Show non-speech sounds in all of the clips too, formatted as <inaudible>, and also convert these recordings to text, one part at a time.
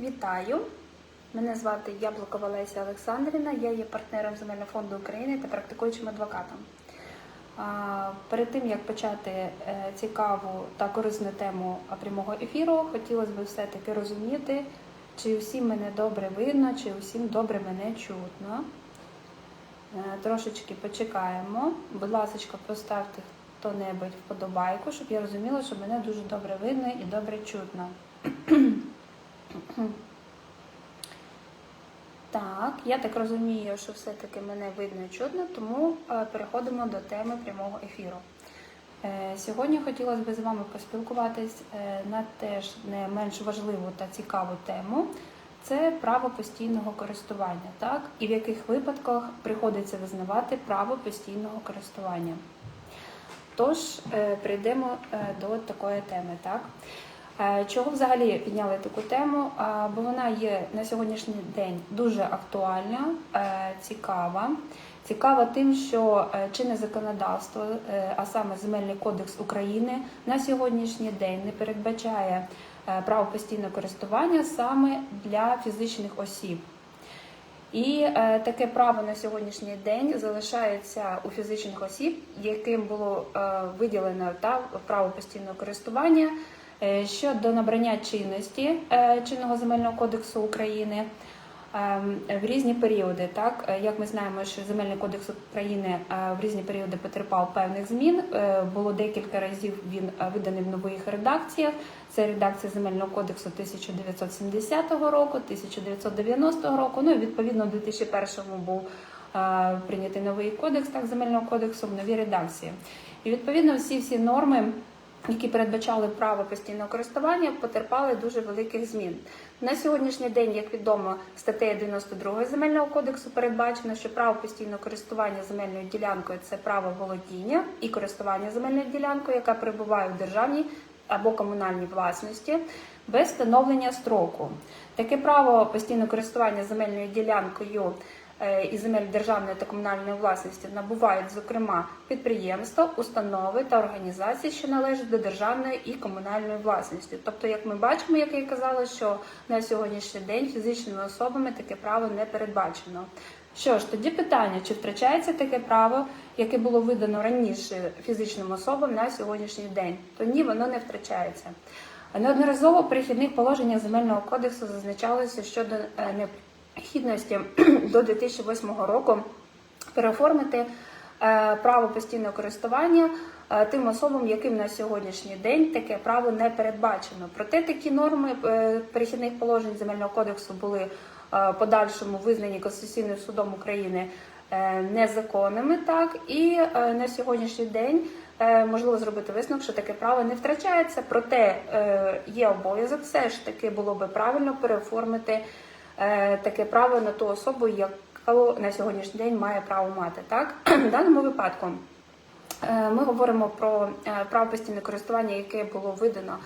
Вітаю! Мене звати Яблукова Леся Олександрівна. Я є партнером Земельного фонду України та практикуючим адвокатом. Перед тим як почати е, цікаву та корисну тему прямого ефіру, хотілося б все-таки розуміти, чи всім мене добре видно, чи всім добре мене чутно. Е, Трошечки почекаємо. Будь ласка, поставте хто-небудь вподобайку, щоб я розуміла, що мене дуже добре видно і добре чутно. Так, я так розумію, що все-таки мене видно і чутно, тому е, переходимо до теми прямого ефіру. Е, Сьогодні хотілося б з вами поспілкуватись е, на теж не менш важливу та цікаву тему. Це право постійного користування, так? І в яких випадках приходиться визнавати право постійного користування. Тож прийдемо до такої теми, так? Е, Чого взагалі підняли таку тему? Бо вона є на сьогоднішній день дуже актуальна, е, цікава. Цікава тим, що е, чинне законодавство, е, а саме Земельний кодекс України, на сьогоднішній день не передбачає е, право постійного користування саме для фізичних осіб. І е, таке право на сьогоднішній день залишається у фізичних осіб, яким було е, виділено право постійного користування е, щодо набрання чинності е, чинного земельного кодексу України е, в різні періоди. Так Е, як ми знаємо, що земельний кодекс України е, в різні періоди потерпав певних змін. Е, Було декілька разів він е, виданий в нових редакціях. Це редакція земельного кодексу 1970 року, 1990 року. Ну і відповідно у 2001 був е, прийнятий новий кодекс так земельного кодексу в новій редакції. І відповідно всі всі норми. Які передбачали право постійного користування, потерпали дуже великих змін. На сьогоднішній день, як відомо, статтею 92 земельного кодексу передбачено, що право постійного користування земельною ділянкою це право володіння і користування земельною ділянкою, яка перебуває в державній або комунальній власності, без встановлення строку. Таке право постійного користування земельною ділянкою і земель державної та комунальної власності набувають, зокрема, підприємства, установи та організації, що належать до державної і комунальної власності. Тобто, як ми бачимо, як я казала, що на сьогоднішній день фізичними особами таке право не передбачено. Що ж, тоді питання, чи втрачається таке право, яке було видано раніше фізичним особам на сьогоднішній день? То ні, воно не втрачається. Неодноразово в перехідних положеннях земельного кодексу зазначалося щодо е, необхідності <clears throat> до 2008 року переоформити е, право постійного користування е, тим особам, яким на сьогоднішній день таке право не передбачено. Проте такі норми е, перехідних положень земельного кодексу були подальшому визнані Конституційним судом України незаконними, так і на сьогоднішній день можливо зробити висновок, що таке право не втрачається, проте є обов'язок, все ж таки було би правильно переоформити таке право на ту особу, яку на сьогоднішній день має право мати. Так <clears throat> в даному випадку. Е, Ми говоримо про е, право постійне користування, яке було видано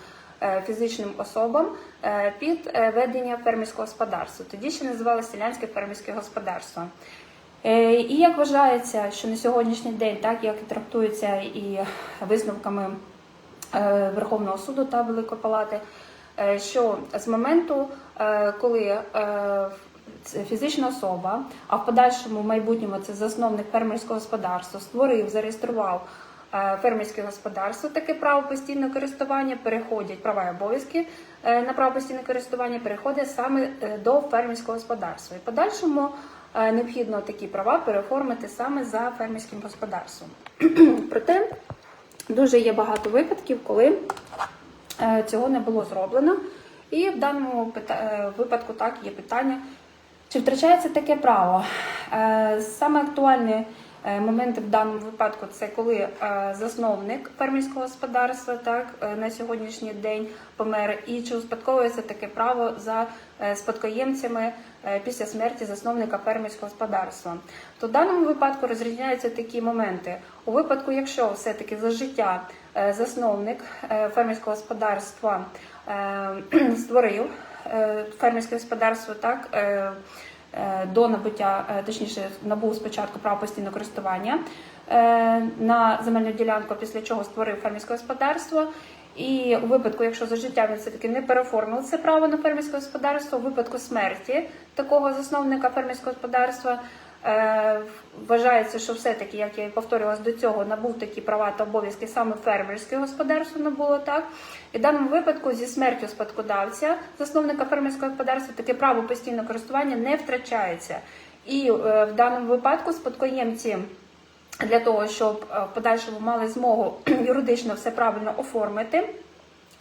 е, фізичним особам е, під е, ведення фермерського господарства. Тоді ще називалося селянське фермерське господарство. Е, І як вважається, що на сьогоднішній день, так як трактується і висновками е, Верховного суду та Великої Палати, е, що з моменту, е, коли е, фізична особа, а в подальшому майбутньому це засновник фермерського господарства, створив, зареєстрував е, фермерське господарство, таке право постійного користування, переходять права і обов'язки е, на право постійного користування, переходять саме е, до фермерського господарства. І в подальшому е, необхідно такі права переоформити саме за фермерським господарством. <clears throat> Проте дуже є багато випадків, коли е, цього не було зроблено. І в даному е, випадку так є питання, чи втрачається таке право? Е, Саме актуальні е, моменти в даному випадку це коли засновник фермерського господарства так на сьогоднішній день помер, і чи успадковується таке право за спадкоємцями після смерті засновника фермерського господарства. То в даному випадку розрізняються такі моменти. У випадку, якщо все-таки за життя засновник е, фермерського господарства е, <clears throat> створив е, фермерське господарство, так е, е, до набуття, е, точніше, набув спочатку право постійного користування е, на земельну ділянку, після чого створив фермерське господарство. І у випадку, якщо за життя він все-таки не переоформив це право на фермерське господарство, у випадку смерті такого засновника фермерського господарства е, вважається, що все-таки, як я і повторювалась до цього, набув такі права та обов'язки саме фермерське господарство набуло так. І в даному випадку зі смертю спадкодавця, засновника фермерського господарства, таке право постійного користування не втрачається. І е, в даному випадку спадкоємці для того, щоб е, в подальшому мали змогу <clears throat> юридично все правильно оформити.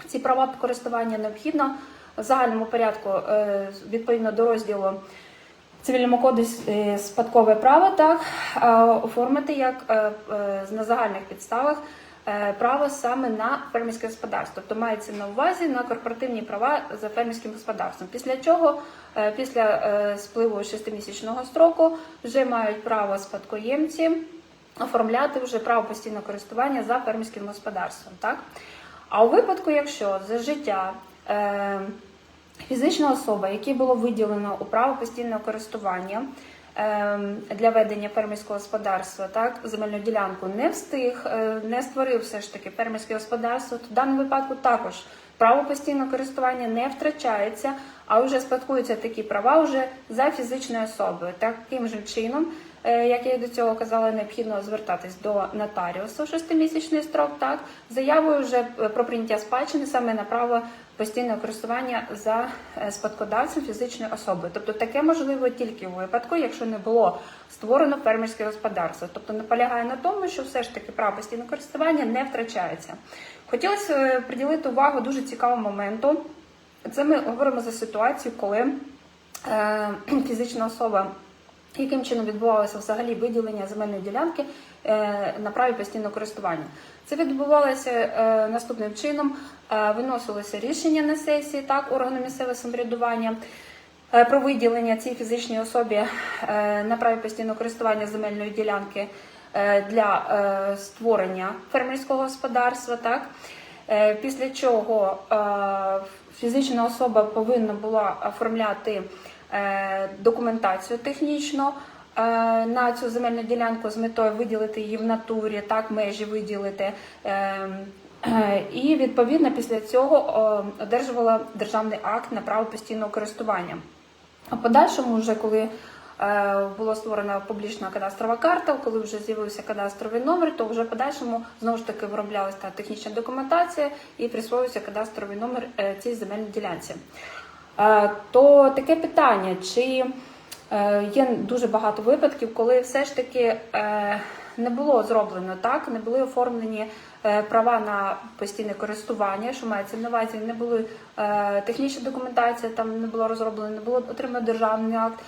Ці права користування необхідно в загальному порядку е, відповідно до розділу цивільному кодексі е, спадкове право так оформити як е, е, на загальних підставах право саме на фермерське господарство. Тобто мається на увазі на корпоративні права за фермерським господарством. Після чого, після спливу шестимісячного строку, вже мають право спадкоємці оформляти вже право постійного користування за фермерським господарством. Так? А у випадку, якщо за життя фізична особа, якій було виділено у право постійного користування е, для ведення фермерського господарства, так, земельну ділянку не встиг, е, не створив все ж таки фермерське господарство, то в даному випадку також право постійного користування не втрачається, а вже спадкуються такі права вже за фізичною особою. Таким же чином, як я до цього казала, необхідно звертатись до нотаріуса в шестимісячний строк, так, заявою вже е, про прийняття спадщини саме на право постійного користування за е, спадкодавцем фізичної особи. Тобто таке можливо тільки у випадку, якщо не було створено фермерське господарство. Тобто наполягає на тому, що все ж таки право постійного користування не втрачається. Хотілося е, приділити увагу дуже цікавому моменту. Це ми говоримо за ситуацію, коли е, <clears throat> фізична особа яким чином відбувалося взагалі виділення земельної ділянки е, на праві постійного користування. Це відбувалося е, наступним чином: Е, виносилося рішення на сесії, так, органу місцевого самоврядування. Про виділення цій фізичній особі на праві постійного користування земельної ділянки для створення фермерського господарства. Так? Після чого фізична особа повинна була оформляти документацію технічно е, на цю земельну ділянку з метою виділити її в натурі, так, межі виділити. Е, е, І відповідно після цього одержувала державний акт на право постійного користування. А подальшому, вже коли е, була створена публічна кадастрова карта, коли вже з'явився кадастровий номер, то вже подальшому знову ж таки вироблялася та технічна документація і присвоювався кадастровий номер е, цій земельній ділянці. Е, То таке питання, чи е, є дуже багато випадків, коли все ж таки е, не було зроблено так, не були оформлені права на постійне користування, що мається на увазі, не були технічна документація, там не було розроблено, не було отримано державний акт.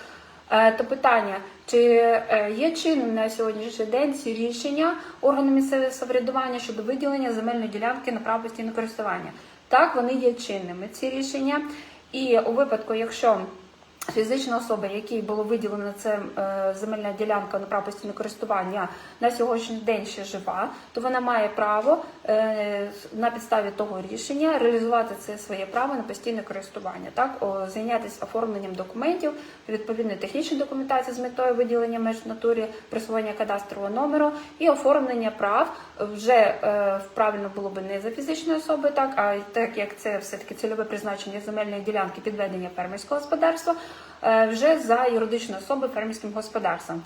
То питання, чи є чинним на сьогоднішній день ці рішення органу місцевого самоврядування щодо виділення земельної ділянки на право постійного користування? Так, вони є чинними ці рішення. І у випадку, якщо фізична особа, якій було виділено це е, земельна ділянка на право постійного користування, на сьогоднішній день ще жива, то вона має право е, на підставі того рішення реалізувати це своє право на постійне користування, так? Зайнятися оформленням документів, відповідної технічної документації з метою виділення меж в натурі, присвоєння кадастрового номеру і оформлення прав вже е, правильно було би не за фізичної особи, так? А так як це все таки цільове призначення земельної ділянки підведення фермерського господарства, вже за юридичної особи фермерським господарством.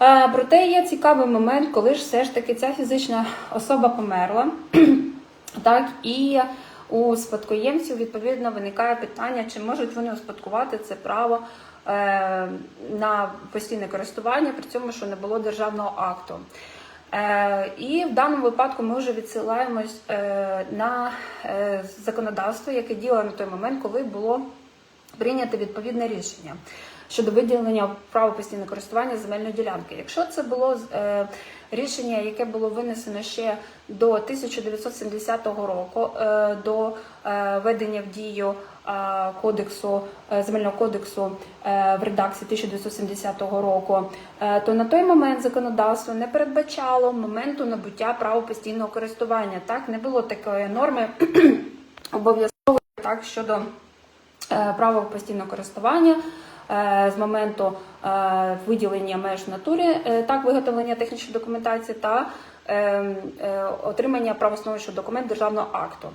Е, Проте є цікавий момент, коли ж все ж таки ця фізична особа померла, <clears throat> так і у спадкоємців відповідно виникає питання, чи можуть вони успадкувати це право е, на постійне користування, при цьому, що не було державного акту. Е, І в даному випадку ми вже відсилаємось е, на е, законодавство, яке діяло на той момент, коли було прийнято відповідне рішення щодо виділення права постійного користування земельної ділянки. Якщо це було е, рішення, яке було винесено ще до 1970 року, е, до е, введення в дію е, кодексу е, земельного кодексу е, в редакції 1970 року, е, то на той момент законодавство не передбачало моменту набуття права постійного користування. Так не було такої норми <clears throat> обов'язкової так щодо е, права постійного користування. е, З моменту е, виділення меж в натурі, так виготовлення технічної документації та отримання правоустановчого документу державного акту.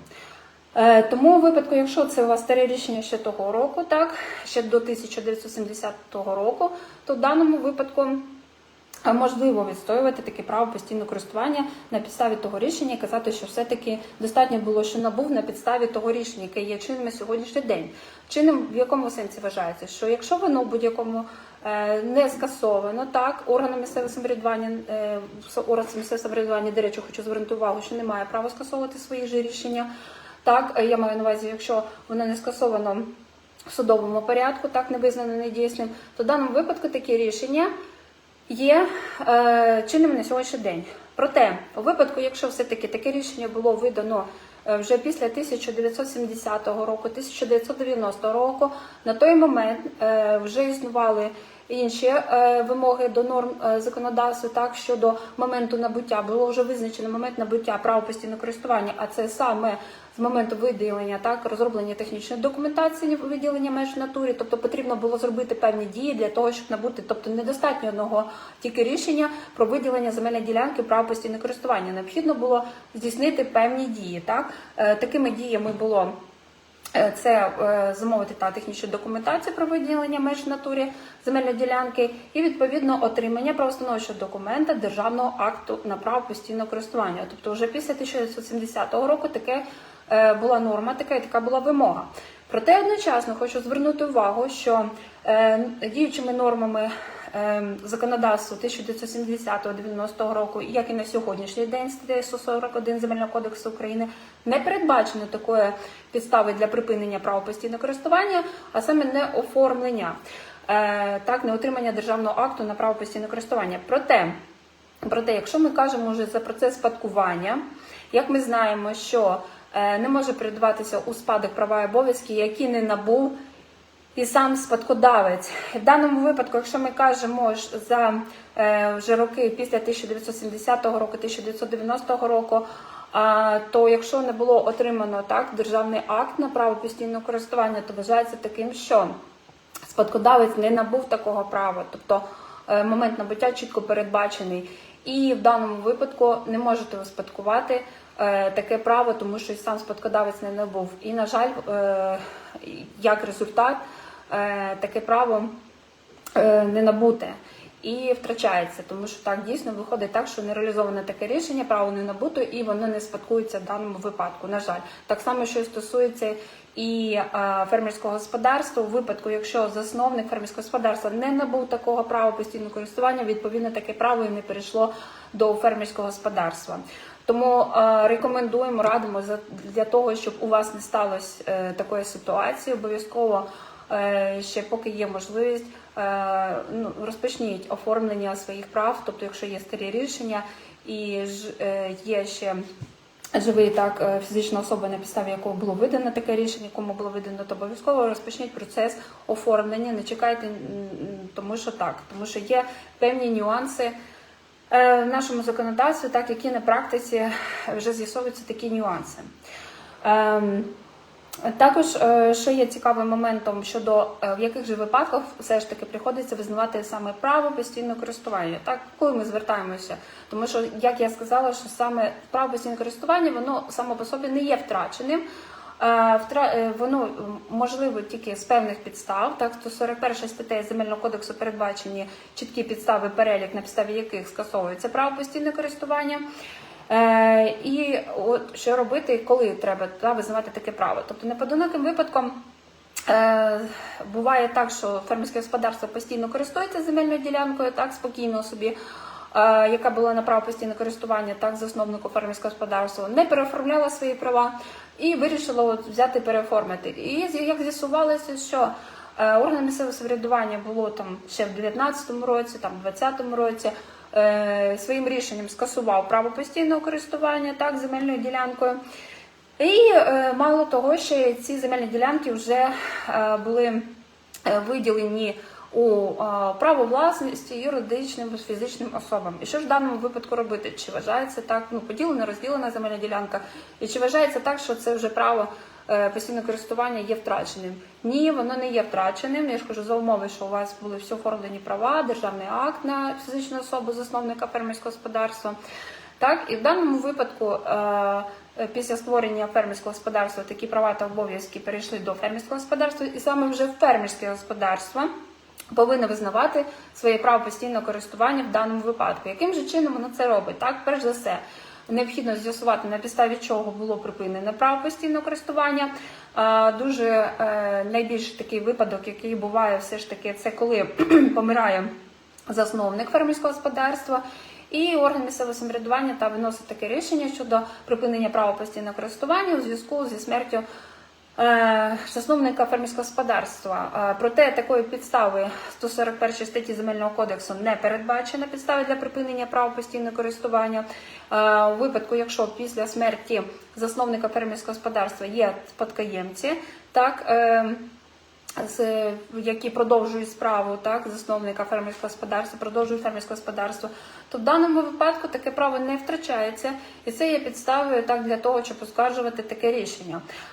Тому у випадку, якщо це у вас старе рішення ще того року, так ще до 1970 року, то в даному випадку можливо відстоювати таке право постійного користування на підставі того рішення і казати, що все-таки достатньо було, що набув на підставі того рішення, яке є чинним на сьогоднішній день. Чинним в якому сенсі вважається, що якщо воно в будь-якому е, не скасовано, так органи місцевого самоврядування, е, органи місцевого самоврядування, до речі, хочу звернути увагу, що немає права скасовувати свої ж рішення. Так, е, я маю на увазі, якщо воно не скасовано в судовому порядку, так не визнано недійсним, то в даному випадку такі рішення є е, чинним на сьогоднішній день. Проте, у випадку, якщо все-таки таке рішення було видано е, вже після 1970 року, 1990 року, на той момент е, вже існували інші е, вимоги до норм е, законодавства, так щодо моменту набуття було вже визначено момент набуття права постійного користування, а це саме з моменту виділення, так розроблення технічної документації, виділення меж натурі, тобто потрібно було зробити певні дії для того, щоб набути, тобто недостатньо одного тільки рішення про виділення земельної ділянки права постійного користування. Необхідно було здійснити певні дії. Так Е, такими діями було. Е, Це е, замовити та технічну документацію про виділення меж натурі земельної ділянки і відповідно отримання правоустановчого документа державного акту на право постійного користування. Тобто, вже після 1970 року таке е, була норма, така і така була вимога. Проте одночасно хочу звернути увагу, що діючими нормами е, законодавства 1970-90 року, як і на сьогоднішній день статтею 141 Земельного кодексу України, не передбачено такої підстави для припинення права постійного користування, а саме не оформлення, е, так, не отримання державного акту на право постійного користування. Проте, проте, якщо ми кажемо вже за процес спадкування, як ми знаємо, що е, не може передаватися у спадок права і обов'язки, які не набув і сам спадкодавець. В даному випадку, якщо ми кажемо за е, вже роки після 1970 року, 1990 року, то якщо не було отримано так державний акт на право постійного користування, то вважається таким, що спадкодавець не набув такого права, тобто е, момент набуття чітко передбачений. І в даному випадку не можете успадкувати е, таке право, тому що і сам спадкодавець не набув. І, на жаль, як результат, таке право е, не набуте і втрачається, тому що так дійсно виходить так, що не реалізоване таке рішення, право не набуто, і воно не спадкується в даному випадку. На жаль, так само, що і стосується і е, фермерського господарства, у випадку, якщо засновник фермерського господарства не набув такого права постійного користування, відповідно таке право і не перейшло до фермерського господарства. Тому е, рекомендуємо, радимо за для того, щоб у вас не сталося е, такої ситуації, обов'язково е, ще поки є можливість, е, ну, розпочніть оформлення своїх прав, тобто, якщо є старі рішення і е, є ще живий так е, фізична особа, на підставі якого було видано таке рішення, кому було видано, то обов'язково розпочніть процес оформлення. Не чекайте, тому що так, тому що є певні нюанси. е, В нашому законодавстві, так які на практиці вже з'ясовуються такі нюанси. Також, е, що є цікавим моментом щодо е, в яких же випадках все ж таки приходиться визнавати саме право постійного користування, так коли ми звертаємося, тому що, як я сказала, що саме право постійного користування воно само по собі не є втраченим. Е, е, Воно можливо тільки з певних підстав. Так, 141 статтею Земельного кодексу передбачені чіткі підстави, перелік, на підставі яких скасовується право постійного користування. Е, і от що робити, коли треба та, визнавати таке право. Тобто неподиноким випадком е, буває так, що фермерське господарство постійно користується земельною ділянкою, так спокійно собі. е, Яка була на право постійного користування, так засновнику фермерського господарства, не переоформляла свої права і вирішила от взяти переоформити. І як з'ясувалося, що е, орган місцевого самоврядування було там ще в 19-му році, там в 20-му році, е, своїм рішенням скасував право постійного користування так земельною ділянкою. І е, мало того, що ці земельні ділянки вже були виділені у право власності юридичним і фізичним особам. І що ж в даному випадку робити? Чи вважається так, ну поділена, розділена земельна ділянка, і чи вважається так, що це вже право е, постійного користування є втраченим? Ні, воно не є втраченим. Я ж кажу за умови, що у вас були всі оформлені права, державний акт на фізичну особу, засновника фермерського господарства. Так, і в даному випадку, е, е, після створення фермерського господарства, такі права та обов'язки перейшли до фермерського господарства, і саме вже фермерське господарство повинно визнавати своє право постійного користування в даному випадку. Яким же чином воно це робить? Так, перш за все, необхідно з'ясувати на підставі чого було припинене право постійного користування. Дуже е, найбільш такий випадок, який буває, все ж таки, це коли <clears throat> помирає засновник фермерського господарства. І орган місцевого самоврядування та виносить таке рішення щодо припинення права постійного користування у зв'язку зі смертю засновника фермерського господарства. Е, Проте такої підстави 141 статті Земельного кодексу не передбачена підстави для припинення права постійного користування. Е, У випадку, якщо після смерті засновника фермерського господарства є спадкоємці, так. е, які продовжують справу так засновника фермерського господарства, продовжують фермерське господарство, то в даному випадку таке право не втрачається, і це є підставою так для того, щоб оскаржувати таке рішення е,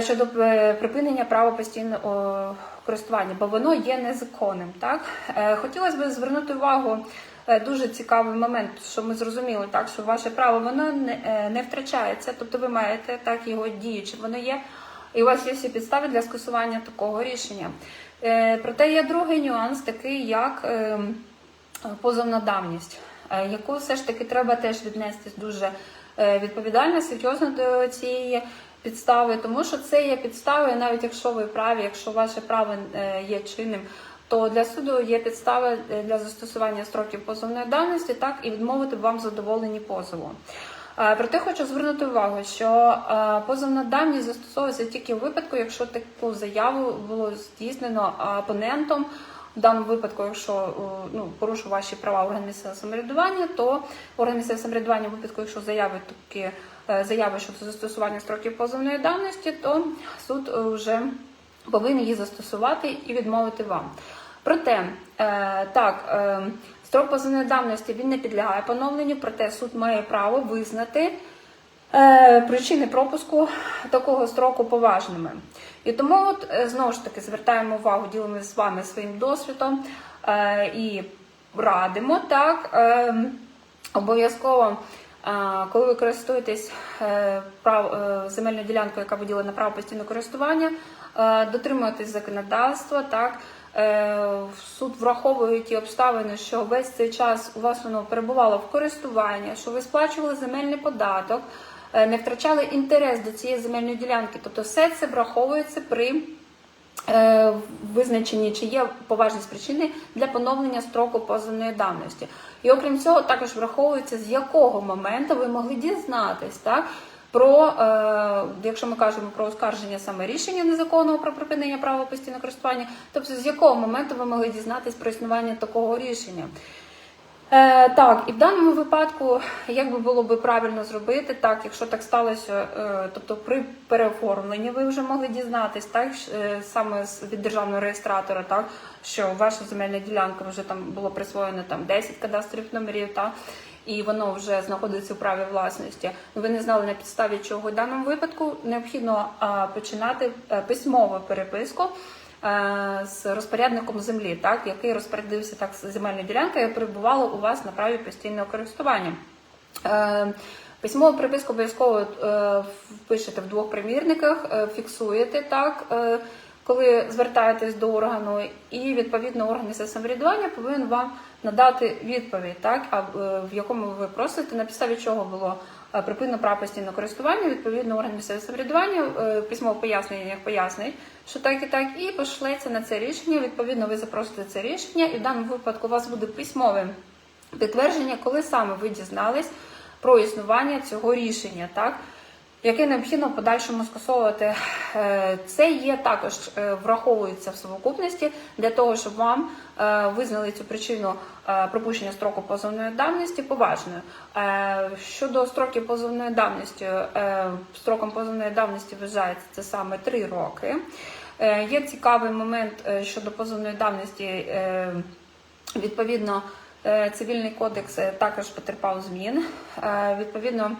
щодо е, припинення права постійного користування, бо воно є незаконним. Так Е, хотілося б звернути увагу. е, Дуже цікавий момент, що ми зрозуміли, так що ваше право воно не, е, не втрачається, тобто ви маєте так його діючи, воно є і у вас є всі підстави для скасування такого рішення. Е, Проте є другий нюанс, такий як е, позовна давність, е, яку все ж таки треба теж віднестись дуже е, відповідально, серйозно до цієї підстави, тому що це є підставою, навіть якщо ви праві, якщо ваше право е, є чинним. То для суду є підстави е, для застосування строків позовної давності, так і відмовити вам в задоволенні позову. Е, Проте хочу звернути увагу, що позовна давність застосовується тільки в випадку, якщо таку заяву було здійснено опонентом. В даному випадку, якщо е, ну, порушив ваші права орган місцевого самоврядування, то орган місцевого самоврядування, в випадку, якщо заяви такі е, заяви щодо застосування строків позовної давності, то суд е, вже повинен її застосувати і відмовити вам. Проте, так, строк позовної давності він не підлягає поновленню, проте суд має право визнати причини пропуску такого строку поважними. І тому от, е, знову ж таки звертаємо увагу, ділимо з вами своїм досвідом е, і радимо так. Е, обов'язково. Коли ви користуєтесь е, е, земельною ділянкою, яка виділена право постійного користування, е, дотримуєтесь законодавства, так е, суд враховує ті обставини, що весь цей час у вас воно перебувало в користуванні, що ви сплачували земельний податок, е, не втрачали інтерес до цієї земельної ділянки. Тобто, все це враховується при е, визначенні, чи є поважність причини для поновлення строку позовної давності. І окрім цього, також враховується, з якого моменту ви могли дізнатись, так? Про, е, якщо ми кажемо про оскарження саме рішення незаконного про припинення права постійного користування, тобто з якого моменту ви могли дізнатись про існування такого рішення. Е, так, і в даному випадку, як би було би правильно зробити, так, якщо так сталося, е, тобто при переоформленні ви вже могли дізнатись, так, е, саме від державного реєстратора, так, що ваша земельна ділянка вже там було присвоєно там 10 кадастрових номерів, так, і воно вже знаходиться у праві власності. Ви не знали на підставі чого. В даному випадку необхідно а, починати е, письмову переписку е, з розпорядником землі, так, який розпорядився так земельною ділянкою, перебувала у вас на праві постійного користування. Е, Письмову приписку обов'язково е, впишете в двох примірниках, е, фіксуєте так, е, коли звертаєтесь до органу, і відповідно орган місцевого самоврядування повинен вам надати відповідь, так, а е, в якому ви просите, на підставі чого було е, припинено право постійного користування, відповідно орган місцевого самоврядування е, в поясненнях пояснить, що так і так, і пошлеться на це рішення. Відповідно, ви запросите це рішення, і в даному випадку у вас буде письмове підтвердження, коли саме ви дізнались про існування цього рішення, так? Яке необхідно в подальшому скасовувати, Е, це є також е, враховується в совокупності для того, щоб вам е, визнали цю причину пропущення строку позовної давності поважною. Щодо строків позовної давності, строком позовної давності вважається це саме 3 роки. Є цікавий момент щодо позовної давності. Відповідно, цивільний кодекс також потерпав змін. Відповідно,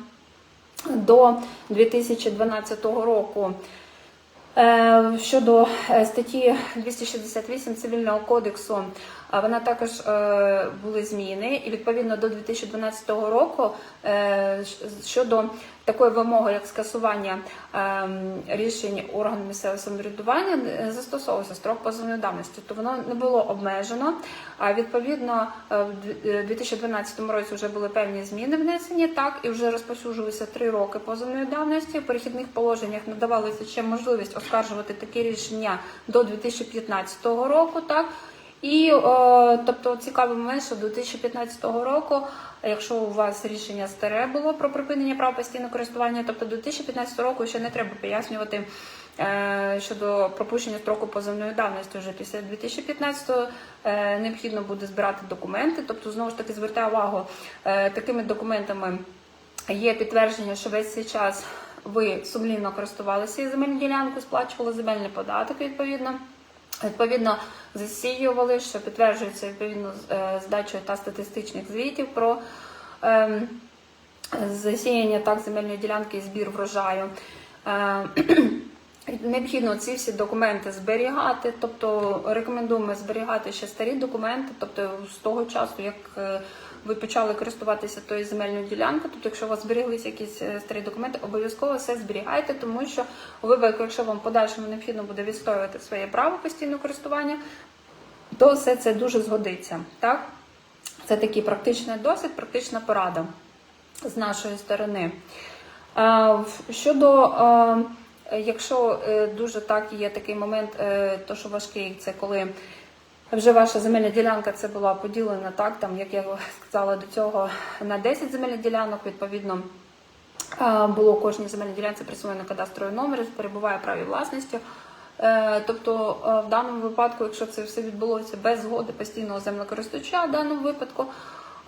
до 2012 року. Е, Щодо е, статті 268 цивільного кодексу, е, вона також були зміни, і відповідно до 2012 року щодо такої вимоги, як скасування е, рішень органу місцевого самоврядування, е, застосовувався строк позовної давності, то воно не було обмежено. А відповідно е, в дві- е, 2012 році вже були певні зміни внесені, так і вже розповсюджувалися три роки позовної давності. В перехідних положеннях надавалася ще можливість оскаржувати такі рішення до 2015 року. Так і е, тобто цікавий момент, що до 2015 року, якщо у вас рішення старе було про припинення права постійного користування, тобто до 2015 року ще не треба пояснювати е, щодо пропущення строку позовної давності. Вже після 2015 е, необхідно буде збирати документи. Тобто, знову ж таки, звертаю увагу такими документами. Є підтвердження, що весь цей час ви сумлінно користувалися земельною ділянкою, сплачували земельний податок відповідно. Відповідно, засіювали, що підтверджується відповідно е, та статистичних звітів про ем, засіяння так земельної ділянки і збір врожаю. Необхідно ці всі документи зберігати, тобто рекомендуємо зберігати ще старі документи, тобто з того часу, як е, ви почали користуватися тою земельною ділянкою, тобто, якщо у вас збереглися якісь е, старі документи, обов'язково все зберігайте, тому що у випадку, якщо вам подальшому необхідно буде відстоювати своє право постійного користування, то все це дуже згодиться. Так? Це такий практичний досвід, практична порада з нашої сторони. Е, Щодо, якщо е, дуже так є такий момент, е, то що важкий, це коли вже ваша земельна ділянка це була поділена, так, там, як я сказала до цього, на 10 земельних ділянок, відповідно. е, Було кожній земельній ділянці присвоєно кадастровий номер, перебуває праві власності. Е, Тобто, е, в даному випадку, якщо це все відбулося без згоди постійного землекористувача, в даному випадку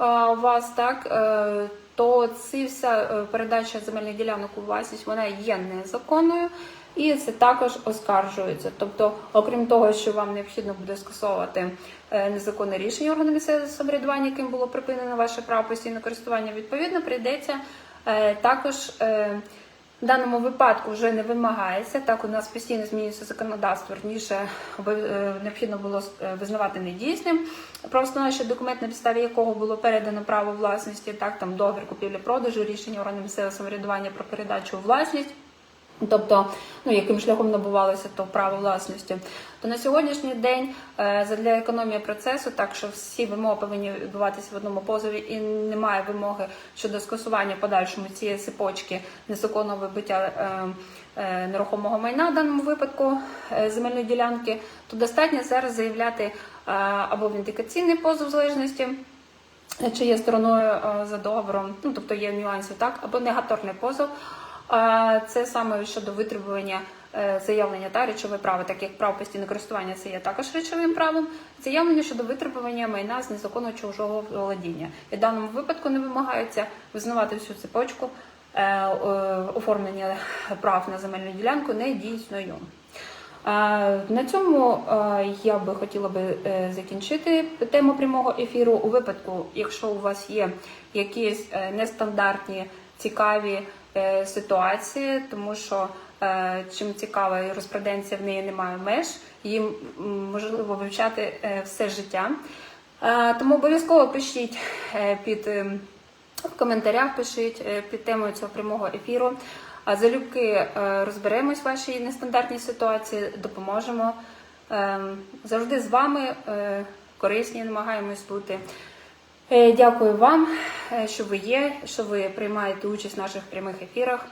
е, у вас так, е, то ці вся е, передача земельних ділянок у власність вона є незаконною. І це також оскаржується. Тобто, окрім того, що вам необхідно буде скасовувати е, незаконне рішення органу місцевого самоврядування, яким було припинено ваше право постійного користування, відповідно прийдеться е, також. В даному випадку вже не вимагається. Так, у нас постійно змінюється законодавство. Раніше е, необхідно було е, визнавати недійсним правоустановчий документ, на підставі якого було передано право власності, так там договір купівлі-продажу, рішення органів місцевого самоврядування про передачу у власність. Тобто, ну яким шляхом набувалося то право власності, то на сьогоднішній день е, задля економії процесу, так що всі вимоги повинні відбуватися в одному позові, і немає вимоги щодо скасування подальшому цієї цепочки незаконного вибиття е, е, нерухомого майна в даному випадку земельної ділянки, то достатньо зараз заявляти або в індикаційний позов залежності чи є стороною за договором, ну тобто є нюанси, так, або негаторний позов. Це саме щодо витребування е, заявлення та речове право, так як право постійного користування це є також речовим правом. Заявлення щодо витребування майна з незаконного чужого володіння. І в даному випадку не вимагається визнавати всю цепочку е, оформлення прав на земельну ділянку недійсною. На цьому е, я би хотіла би закінчити тему прямого ефіру. У випадку, якщо у вас є якісь нестандартні цікаві ситуації, тому що е, чим цікава юриспруденція, в неї немає меж, їм можливо вивчати е, все життя. Е, Тому обов'язково пишіть е, під. в коментарях пишіть е, під темою цього прямого ефіру. А залюбки е, розберемось в вашій нестандартній ситуації, допоможемо. Ем, Завжди з вами е, корисні, намагаємось бути. Е, Дякую вам, е, що ви є, що ви приймаєте участь в наших прямих ефірах.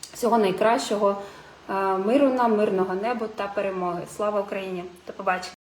Всього найкращого, е, миру нам, мирного неба та перемоги. Слава Україні! До побачення!